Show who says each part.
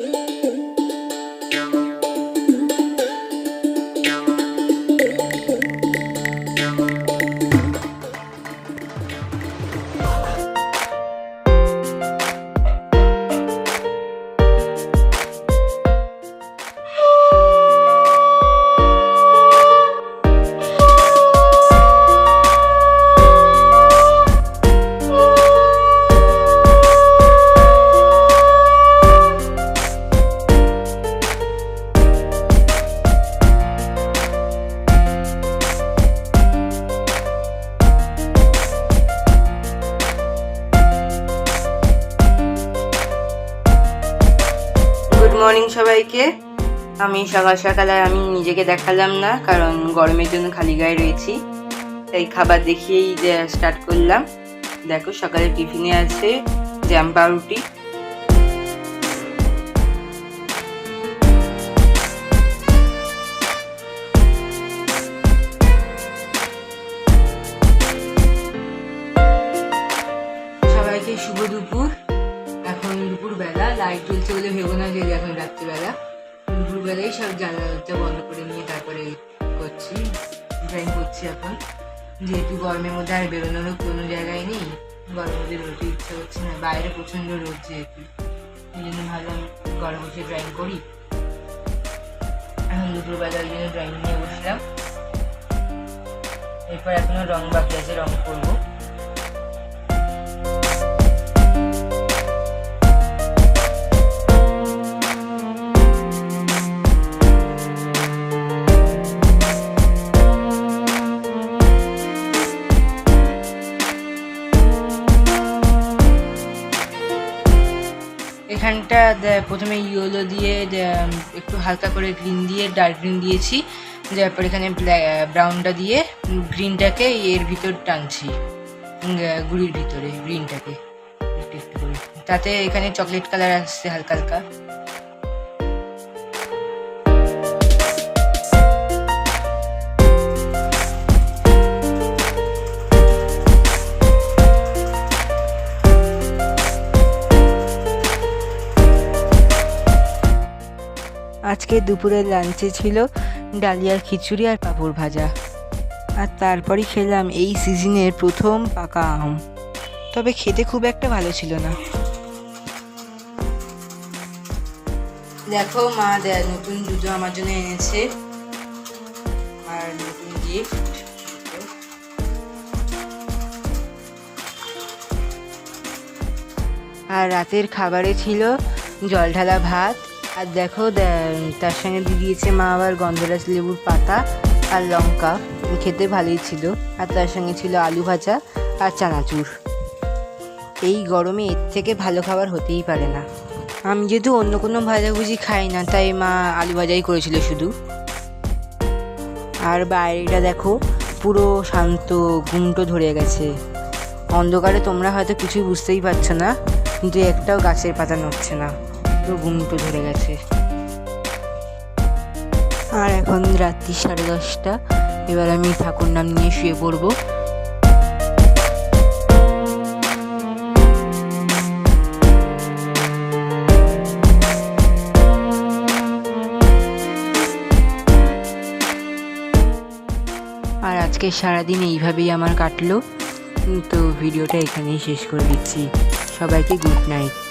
Speaker 1: Good morning সবাইকে। আমি সকাল সকাল আমি নিজেকে দেখালাম না, কারণ গরমের জন্য খালি গায়ে রয়েছি। তাই খাবার দেখিয়েই স্টার্ট করলাম। দেখো সকালে টিফিনে আছে জ্যাম পাউরুটি। সবাইকে শুভ দুপুর। লাইট জ্বলছে বলে ভেবো না যে এখন রাত্রিবেলা। দুপুর বেলায় সব জানালাটা বন্ধ করে নিয়ে তারপরে করছি ড্রয়িং করছি এখন। যেহেতু গরমের মধ্যে আর বেরোনোরও কোনো জায়গায় নেই, গরমের মধ্যে বেরোতে ইচ্ছা হচ্ছে না। বাইরে প্রচণ্ড রোদ যেহেতু, এই জন্য ভাবলাম ঘরে বসে ড্রয়িং করি। এখন দুপুরবেলা ওই জন্য ড্রয়িং নিয়ে বসলাম। এরপর এখনও রং বাকি আছে রং করব। এখানটা প্রথমে ইয়েলো দিয়ে একটু হালকা করে গ্রিন দিয়ে ডার্ক গ্রিন দিয়েছি। তারপর এখানে ব্রাউনটা দিয়ে গ্রিনটাকে এর ভিতর টানছি। গুড়ির ভিতরে গ্রিনটাকে তাতে এখানে চকলেট কালার আসছে হালকা হালকা। আজকে দুপুরের লাঞ্চে ছিল ডালিয়ার খিচুড়ি আর পাঁপড় ভাজা। আর তারপরই খেলাম এই সিজনের প্রথম পাকা আম। তবে খেতে খুব একটা ভালো ছিল না। দেখো মা দে- নতুন জুতো আমার জন্য এনেছে। আর নতুন গিফট আর রাতের খাবারে ছিল জল ঢালা ভাত আর দেখো তার সঙ্গে দিয়ে দিয়েছে মা আবার গন্ধরাজ লেবুর পাতা আর লঙ্কা। খেতে ভালোই ছিল। আর তার সঙ্গে ছিল আলু ভাজা আর চানাচুর। এই গরমে এর থেকে ভালো খাবার হতেই পারে না। আমি যেহেতু অন্য কোনো ভাজাভুজি খাই না, তাই মা আলু ভাজাই করেছিল শুধু। আর বাইরেটা দেখো, পুরো শান্ত গুমটো ধরে গেছে। অন্ধকারে তোমরা হয়তো কিছুই বুঝতেই পারছ না, কিন্তু একটাও গাছের পাতা নড়ছে না। পুরো গুমটো ধরে গেছে। আর এখন রাত্রি সাড়ে দশটা, এবার আমি ঠাকুর নাম নিয়ে শুয়ে পড়ব। আর আজকে সারাদিন এইভাবেই আমার কাটলো। তো ভিডিওটা এখানেই শেষ করে দিচ্ছি। সবাইকে গুড নাইট।